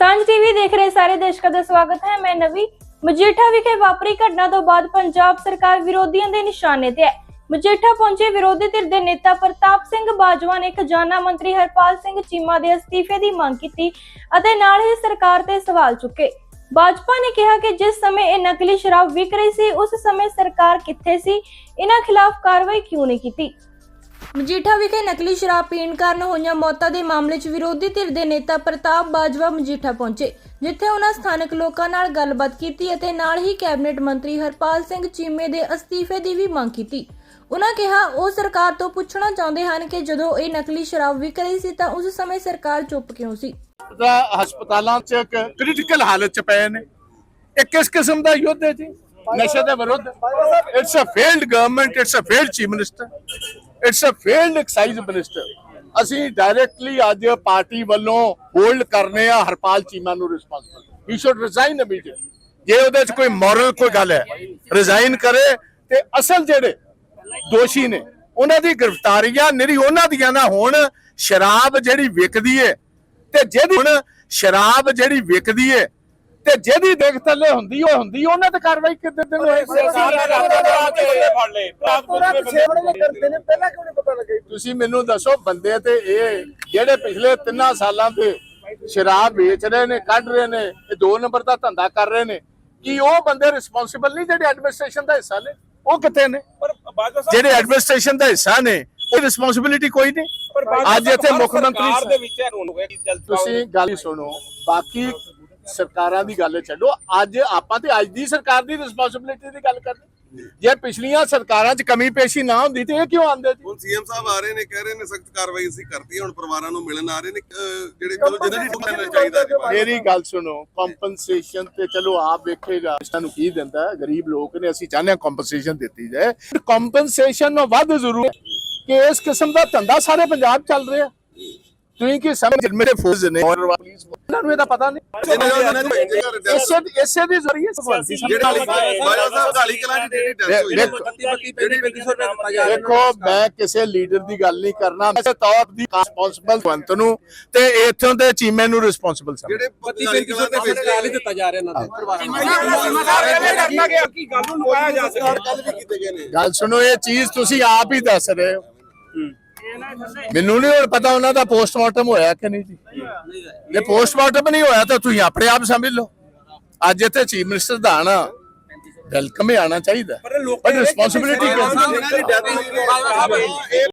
ਸਾਂਝ ਟੀਵੀ ਦੇਖ ਰਹੇ ਸਾਰੇ ਦਰਸ਼ਕਾਂ ਦਾ ਸਵਾਗਤ ਹੈ। ਮੈਂ ਨਵੀ ਮਜੀਠਾ ਵਿਖੇ ਵਾਪਰੀ ਘਟਨਾ ਤੋਂ ਬਾਅਦ ਪੰਜਾਬ ਸਰਕਾਰ ਵਿਰੋਧੀਆਂ ਦੇ ਨਿਸ਼ਾਨੇ ਤੇ ਹੈ। ਮਜੀਠਾ ਪਹੁੰਚੇ ਵਿਰੋਧੀ ਧਿਰ ਦੇ ਨੇਤਾ ਪ੍ਰਤਾਪ ਸਿੰਘ ਬਾਜਵਾ ਨੇ ਖਜ਼ਾਨਾ ਮੰਤਰੀ ਹਰਪਾਲ ਸਿੰਘ ਚੀਮਾ ਦੇ ਅਸਤੀਫੇ ਦੀ ਮੰਗ ਕੀਤੀ ਅਤੇ ਨਾਲ ਹੀ ਸਰਕਾਰ ਤੇ ਸਵਾਲ ਚੁੱਕੇ। ਬਾਜਪਾ ਨੇ ਕਿਹਾ ਕਿ ਜਿਸ ਸਮੇਂ ਇਹ ਨਕਲੀ ਸ਼ਰਾਬ ਵਿਕ ਰਹੀ ਸੀ, ਉਸ ਸਮੇਂ ਸਰਕਾਰ ਕਿੱਥੇ ਸੀ? ਇਹਨਾਂ ਖਿਲਾਫ ਕਾਰਵਾਈ ਕਿਉਂ ਨਹੀਂ ਕੀਤੀ? ਮਜੀਠਾ ਵਿਖੇ ਨਕਲੀ ਸ਼ਰਾਬ ਪੀਣ ਕਾਰਨ ਹੋਈਆਂ ਮੌਤਾਂ ਦੇ ਮਾਮਲੇ 'ਚ ਵਿਰੋਧੀ ਧਿਰ ਦੇ ਨੇਤਾ ਪ੍ਰਤਾਪ ਬਾਜਵਾ ਮਜੀਠਾ ਪਹੁੰਚੇ, ਜਿੱਥੇ ਉਹਨਾਂ ਸਥਾਨਕ ਲੋਕਾਂ ਨਾਲ ਗੱਲਬਾਤ ਕੀਤੀ ਅਤੇ ਨਾਲ ਹੀ ਕੈਬਨਿਟ ਮੰਤਰੀ ਹਰਪਾਲ ਸਿੰਘ ਚੀਮੇ ਦੇ ਅਸਤੀਫੇ ਦੀ ਵੀ ਮੰਗ ਕੀਤੀ। ਉਹਨਾਂ ਕਿਹਾ, ਉਹ ਸਰਕਾਰ ਤੋਂ ਪੁੱਛਣਾ ਚਾਹੁੰਦੇ ਹਨ ਕਿ ਜਦੋਂ ਇਹ ਨਕਲੀ ਸ਼ਰਾਬ ਵਿਕ ਰਹੀ ਸੀ ਤਾਂ ਉਸ ਸਮੇਂ ਸਰਕਾਰ ਚੁੱਪ ਕਿਉਂ ਸੀ? ਦਾ ਹਸਪਤਾਲਾਂ 'ਚ ਕ੍ਰਿਟੀਕਲ ਹਾਲਤ 'ਚ ਪਏ ਨੇ। ਇਹ ਕਿਸ ਕਿਸਮ ਦਾ ਯੁੱਧ ਹੈ ਜੀ? ਨਸ਼ੇ ਦੇ ਵਿਰੁੱਧ। It's a failed government it's a failed chief minister it's a failed excise minister ਅਸੀਂ ਡਾਇਰੈਕਟਲੀ ਅੱਜ ਪਾਰਟੀ ਵੱਲੋਂ ਹੋਲਡ ਕਰਨੇ ਆ ਹਰਪਾਲ ਚੀਮਾ ਨੂੰ responsible he should resign immediately ਜੇ ਉਹਦੇ 'ਚ ਕੋਈ ਮੋਰਲ ਕੋਈ ਗੱਲ ਹੈ ਰਿਜ਼ਾਈਨ ਕਰੇ ਤੇ ਅਸਲ ਜਿਹੜੇ ਦੋਸ਼ੀ ਨੇ, ਉਹਨਾਂ ਦੀ ਗ੍ਰਿਫਤਾਰੀਆਂ ਨਿਰੀ ਉਹਨਾਂ ਦੀਆਂ ਨਾ ਹੋਣ, ਸ਼ਰਾਬ ਜਿਹੜੀ ਵਿਕਦੀ ਏ। ਤੇ ਜਿਹਦੀ ਹੁਣ ਸ਼ਰਾਬ ਜਿਹੜੀ ਵਿਕਦੀ ਏ ਤੇ ਜਿਹਦੀ ਦੇਖ ਥੱਲੇ ਹੁੰਦੀ ਉਹ ਹੁੰਦੀ ਉਹਨਾਂ ਤੇ ਕਾਰਵਾਈ ਕਿੱਦਾਂ ਦਿਨ ਹੋਏ ਤੁਸੀਂ ਮੈਨੂੰ ਦੱਸੋ ਬੰਦੇ ਤੇ ਇਹ ਜਿਹੜੇ ਪਿਛਲੇ ਤਿੰਨਾਂ ਸਾਲਾਂ ਦੇ ਸ਼ਰਾਬ ਵੇਚ ਰਹੇ ਨੇ ਕੱਢ ਰਹੇ ਨੇ ਇਹ ਦੋ ਨੰਬਰ ਦਾ ਧੰਦਾ ਕਰ ਰਹੇ ਨੇ ਕੀ ਉਹ ਬੰਦੇ ਰਿਸਪੌਂਸਿਬਲ ਨਹੀਂ ਜਿਹੜੇ ਐਡਮਿਨਿਸਟ੍ਰੇਸ਼ਨ ਦਾ ਹਿੱਸਾ ਨੇ? ਉਹ ਕਿੱਥੇ ਨੇ? ਪਰ ਬਾਜਵਾ ਸਾਹਿਬ ਜਿਹੜੇ ਐਡਮਿਨਿਸਟ੍ਰੇਸ਼ਨ ਦਾ ਹਿੱਸਾ ਨੇ ਉਹ ਰਿਸਪੌਂਸਿਬਿਲਿਟੀ ਕੋਈ ਨਹੀਂ। ਅੱਜ ਇੱਥੇ ਮੁੱਖ ਮੰਤਰੀ ਤੁਸੀਂ ਗੱਲ ਸੁਣੋ ਬਾਕੀ ਸਰਕਾਰਾਂ ਦੀ ਗੱਲ ਛੱਡੋ ਅੱਜ ਆਪਾਂ ਤੇ ਅੱਜ ਦੀ ਸਰਕਾਰ ਦੀ ਰਿਸਪੌਂਸਿਬਿਲਿਟੀ ਦੀ ਗੱਲ ਕਰਦੇ। ਜੇ ਪਿਛਲੀਆਂ ਸਰਕਾਰਾਂ 'ਚ ਕਮੀ ਪੇਸ਼ੀ ਨਾ ਹੁੰਦੀ ਤੇ ਇਹ ਕਿਉਂ ਆਂਦੇ ਜੀ? ਹੁਣ ਸੀਐਮ ਸਾਹਿਬ ਆ ਰਹੇ ਨੇ ਕਹਿ ਰਹੇ ਨੇ ਸਖਤ ਕਾਰਵਾਈ ਅਸੀਂ ਕਰਤੀ ਹੁਣ ਪਰਿਵਾਰਾਂ ਨੂੰ ਮਿਲਣ ਆ ਰਹੇ ਨੇ ਜਿਹੜੇ ਚਲੋ ਜਿਹਨਾਂ ਦੀ ਟੁਕਣਾ ਚਾਹੀਦਾ ਜੀ ਮੇਰੀ ਗੱਲ ਸੁਣੋ ਕੰਪਨਸੇਸ਼ਨ ਤੇ ਚਲੋ ਆਪ ਵੇਖੇਗਾ ਸਾਨੂੰ ਕੀ ਦਿੰਦਾ? ਗਰੀਬ ਲੋਕ ਨੇ ਅਸੀਂ ਚਾਹੁੰਦੇ ਹਾਂ ਕੰਪਨਸੇਸ਼ਨ ਦਿੱਤੀ ਜਾਏ। ਕੰਪਨਸੇਸ਼ਨ ਨੂੰ ਵੱਧ ਜ਼ਰੂਰ ਕਿ ਇਸ ਕਿਸਮ ਦਾ ਧੰਦਾ ਸਾਰੇ ਪੰਜਾਬ ਚੱਲ ਰਿਹਾ। ਤੁਸੀਂ ਕੀ ਸਮਝ ਮੇਰੇ ਫੋਰਸ ਨੇ। ਔਰ ਪੁਲਿਸ ਇਹਨਾਂ ਨੂੰ ਇਹਦਾ ਪਤਾ ਨਹੀਂ। ਇਸੇ ਇਸੇ ਦੀ ਜ਼ਰੀਏ ਸਵਾਲਤੀ ਜਿਹੜੇ ਬਾਜਵਾ ਸਾਹਿਬ ਗਾਲੀ ਕਲਾਂ ਦੀ ਜਿਹੜੀ ਡੈਥ ਹੋਈ ਦੇਖੋ ਦੇਖੋ ਮੈਂ ਕਿਸੇ ਲੀਡਰ ਦੀ ਗੱਲ ਨਹੀਂ ਕਰਨਾ। ਮੈਂ ਤੌਰ ਦੀ ਰਿਸਪੌਂਸਿਬਲ ਬੰਤ ਨੂੰ ਤੇ ਇੱਥੋਂ ਦੇ ਚੀਮੇ ਨੂੰ ਰਿਸਪੌਂਸਿਬਲ ਸਮਝ ਜਿਹੜੇ ਗਾਲੀ ਕਲਾਂ ਦੇ ਵਿੱਚ ਸਰਕਾਰ ਹੀ ਦਿੱਤਾ ਜਾ ਰਿਹਾ ਇਹਨਾਂ ਦੇ। ਕਰਨਾ ਗਿਆ ਕਿ ਗੱਲ ਨੂੰ ਲੁਕਾਇਆ ਜਾ ਸਕੇ। ਕੱਲ ਵੀ ਕੀਤੇ ਗਏ ਨੇ। ਗੱਲ ਸੁਣੋ ਇਹ ਚੀਜ਼ ਤੁਸੀਂ ਆਪ ਹੀ ਦੱਸ ਰਹੇ ਹੋ। ਮੈਨੂੰ ਨਹੀਂ ਹੁਣ ਪਤਾ ਉਹਨਾਂ ਦਾ ਪੋਸਟਮਾਰਟਮ ਹੋਇਆ ਕਿ ਨਹੀਂ ਜੀ। ਜੇ ਪੋਸਟਮਾਰਟਮ ਨਹੀਂ ਹੋਇਆ ਤਾਂ ਤੁਸੀਂ ਆਪਣੇ ਆਪ ਸਮਝ ਲਓ। ਅੱਜ ਇੱਥੇ ਚੀਫ ਮਿਨਿਸਟਰ ਦਾ ਆਣਾ ਵੈਲਕਮ ਹੀ ਆਣਾ ਚਾਹੀਦਾ। ਪਰ ਰਿਸਪੌਂਸਿਬਿਲਿਟੀ ਇਹਨਾਂ ਦੀ ਡੈਥ ਹੋਈ